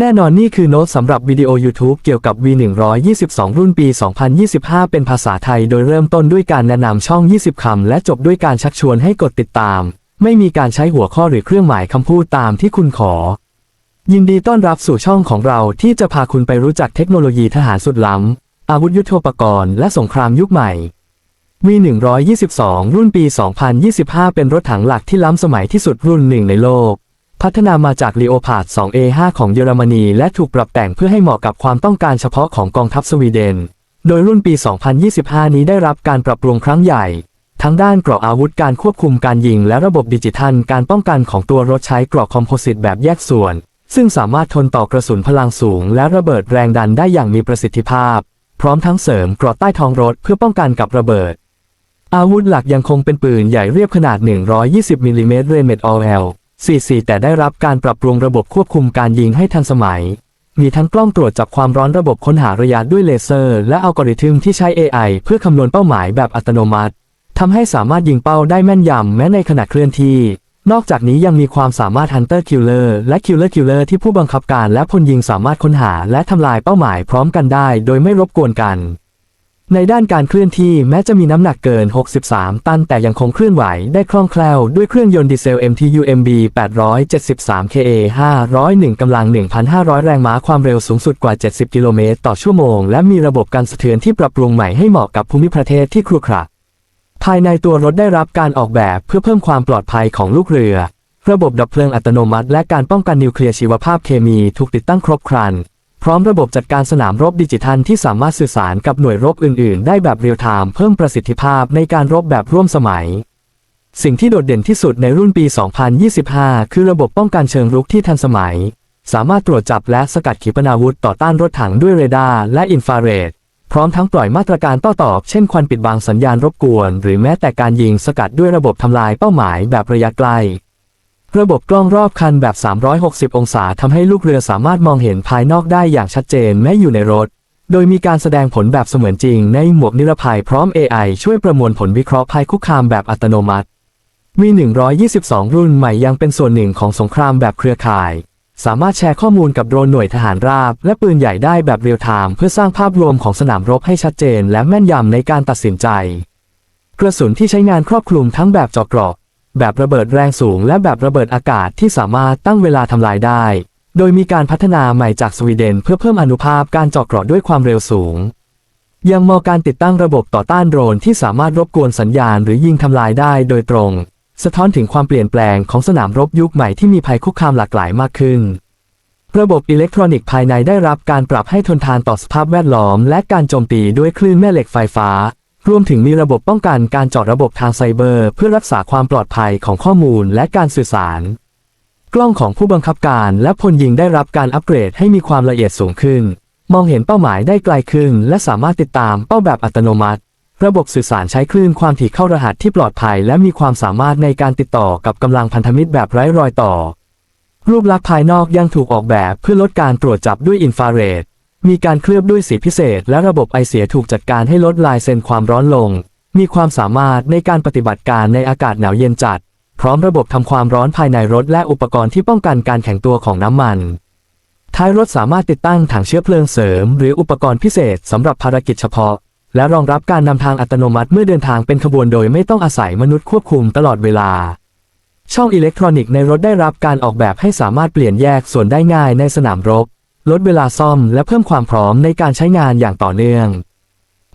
แน่นอนนี่คือโน้ตสำหรับวิดีโอ YouTube เกี่ยวกับ V122 รุ่นปี 2025 เป็นภาษาไทย โดยเริ่มต้นด้วยการแนะนำช่อง 20 คำ และจบด้วยการชักชวนให้กดติดตาม ไม่มีการใช้หัวข้อหรือเครื่องหมายคำพูดตามที่คุณขอ ยินดีต้อนรับสู่ช่องของเราที่จะพาคุณไปรู้จักเทคโนโลยีทหารสุดล้ำ อาวุธยุทโธปกรณ์และสงครามยุคใหม่ V122 รุ่นปี 2025 เป็นรถถังหลักที่ล้ำสมัยที่สุดรุ่นหนึ่งในโลก พัฒนามาจาก Leopard 2A5 ของเยอรมนี และถูกปรับแต่งเพื่อให้เหมาะกับความต้องการเฉพาะของกองทัพสวีเดน โดยรุ่นปี 2025 นี้ได้รับการปรับปรุงครั้งใหญ่ ทั้งด้านเกราะอาวุธการควบคุมการยิง และระบบดิจิทัล การป้องกันของตัวรถใช้เกราะคอมโพสิตแบบแยกส่วน ซึ่งสามารถทนต่อกระสุนพลังสูง และระเบิดแรงดันได้อย่างมีประสิทธิภาพ พร้อมทั้งเสริมเกราะใต้ท้องรถเพื่อป้องกันกับระเบิด อาวุธหลักยังคงเป็นปืนใหญ่เรียบขนาด 120มิลลิเมตรเรเมตออล 44 แต่ได้รับการปรับปรุงระบบควบคุมการยิงให้ทันสมัย มีทั้งกล้องตรวจจับความร้อนระบบค้นหาระยะด้วยเลเซอร์ และอัลกอริทึมที่ใช้ AI เพื่อคำนวณเป้าหมายแบบอัตโนมัติทำให้สามารถยิงเป้าได้แม่นยำแม้ในขณะเคลื่อนที่ นอกจากนี้ยังมีความสามารถ Hunter Killer และ Killer Killer ที่ผู้บังคับการและพลยิงสามารถค้นหาและทำลายเป้าหมายพร้อมกันได้ โดยไม่รบกวนกัน ในด้านการเคลื่อนที่แม้จะมีน้ำหนักเกิน 63 ตันแต่ยังคงเคลื่อนไหวได้คล่องแคล่วด้วยเครื่องยนต์ดีเซล MTU MB 873 KA 501 กำลัง 1,500 แรงม้าความเร็วสูงสุดกว่า 70 กิโลเมตรต่อชั่วโมง และมีระบบการสะเทือนที่ปรับปรุงใหม่ให้เหมาะกับภูมิประเทศที่ครุขระภายในตัวรถได้รับการออกแบบเพื่อเพิ่มความปลอดภัยของลูกเรือ ระบบดับเพลิงอัตโนมัติ และการป้องกันนิวเคลียร์ชีวภาพเคมีถูกติดตั้งครบครัน พร้อมระบบจัดการสนามรบดิจิทัลที่สามารถสื่อสารกับหน่วยรบอื่น ๆ ได้แบบเรียลไทม์เพิ่มประสิทธิภาพในการรบแบบร่วมสมัย สิ่งที่โดดเด่นที่สุดในรุ่นปี 2025 คือระบบป้องกันเชิงรุกที่ทันสมัย สามารถตรวจจับและสกัดขีปนาวุธต่อต้านรถถังด้วยเรดาร์และอินฟราเรดพร้อมทั้งปล่อยมาตรการต้ตอบเช่นควันปิดบังสัญญาณรบกวน หรือแม้แต่การยิงสกัดด้วยระบบทำลายเป้าหมายแบบระยะไกล ระบบกล้องรอบคันแบบ 360 องศาทำให้ลูกเรือสามารถมองเห็นภายนอกได้อย่างชัดเจนแม้อยู่ในรถ โดยมีการแสดงผลแบบเสมือนจริงในหมวกนิรภัยพร้อม AI ช่วยประมวลผลวิเคราะห์ภัยคุกคามแบบอัตโนมัติ มี 122 รุ่นใหม่ยังเป็นส่วนหนึ่งของสงครามแบบเครือข่าย สามารถแชร์ข้อมูลกับโดรนหน่วยทหารราบ และปืนใหญ่ได้แบบเรียลไทม์เพื่อสร้างภาพรวมของสนามรบให้ชัดเจน และแม่นยำในการตัดสินใจ กระสุนที่ใช้งานครอบคลุมทั้งแบบเจาะเกราะ แบบระเบิดแรงสูงและแบบระเบิดอากาศที่สามารถตั้งเวลาทำลายได้ โดยมีการพัฒนาใหม่จากสวีเดนเพื่อเพิ่มอนุภาพการเจาะเกราะด้วยความเร็วสูง ยังมอการติดตั้งระบบต่อต้านโดรนที่สามารถรบกวนสัญญาณหรือยิงทำลายได้โดยตรง สะท้อนถึงความเปลี่ยนแปลงของสนามรบยุคใหม่ที่มีภัยคุกคามหลากหลายมากขึ้น ระบบอิเล็กทรอนิกส์ภายในได้รับการปรับให้ทนทานต่อสภาพแวดล้อม และการโจมตีด้วยคลื่นแม่เหล็กไฟฟ้า รวมถึงมีระบบป้องกันการเจาะระบบทางไซเบอร์ เพื่อรักษาความปลอดภัยของข้อมูลและการสื่อสาร กล้องของผู้บังคับการและพลยิงได้รับการอัปเกรดให้มีความละเอียดสูงขึ้น มองเห็นเป้าหมายได้ไกลขึ้น และสามารถติดตามเป้าแบบอัตโนมัติ ระบบสื่อสารใช้คลื่นความถี่เข้ารหัสที่ปลอดภัย และมีความสามารถในการติดต่อกับกำลังพันธมิตรแบบไร้รอยต่อ รูปลักษณ์ภายนอกยังถูกออกแบบเพื่อลดการตรวจจับด้วยอินฟราเรด มีการเคลือบด้วยสีพิเศษ และระบบไอเสียถูกจัดการให้ลดลายเซ็นความร้อนลง มีความสามารถในการปฏิบัติการในอากาศหนาวเย็นจัด พร้อมระบบทำความร้อนภายในรถและอุปกรณ์ที่ป้องกันการแข็งตัวของน้ำมัน ท้ายรถสามารถติดตั้งถังเชื้อเพลิงเสริม หรืออุปกรณ์พิเศษสำหรับภารกิจเฉพาะ และรองรับการนำทางอัตโนมัติเมื่อเดินทางเป็นขบวนโดยไม่ต้องอาศัยมนุษย์ควบคุมตลอดเวลาช่องอิเล็กทรอนิกส์ในรถได้รับการออกแบบให้สามารถเปลี่ยนแยกส่วนได้ง่ายในสนามรบ ลดเวลาซ่อมและเพิ่มความพร้อมในการใช้งานอย่างต่อเนื่อง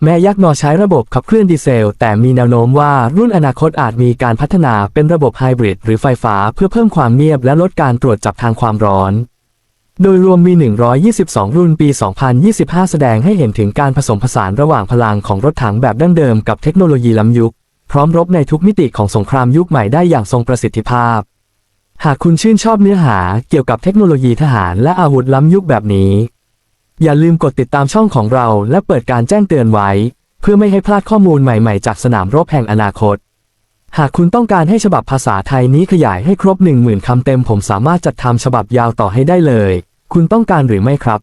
แม้ยักษ์นอใช้ระบบขับเคลื่อนดีเซล แต่มีแนวโน้มว่ารุ่นอนาคตอาจมีการพัฒนาเป็นระบบไฮบริดหรือไฟฟ้าเพื่อเพิ่มความเงียบและลดการตรวจจับทางความร้อนโดยรวมมี 122 รุ่นปี 2025 แสดงให้เห็นถึงการผสมผสานระหว่างพลังของรถถังแบบดั้งเดิมกับเทคโนโลยีล้ำยุค พร้อมรบในทุกมิติของสงครามยุคใหม่ได้อย่างทรงประสิทธิภาพ หากคุณชื่นชอบเนื้อหาเกี่ยวกับเทคโนโลยีทหารและอาวุธล้ำยุคแบบนี้ อย่าลืมกดติดตามช่องของเราและเปิดการแจ้งเตือนไว้ เพื่อไม่ให้พลาดข้อมูลใหม่ๆ จากสนามรบแห่งอนาคต หากคุณต้องการให้ฉบับภาษาไทยนี้ขยายให้ครบ 10,000 คำเต็มผมสามารถจัดทำฉบับยาวต่อให้ได้เลย คุณต้องการหรือไม่ครับ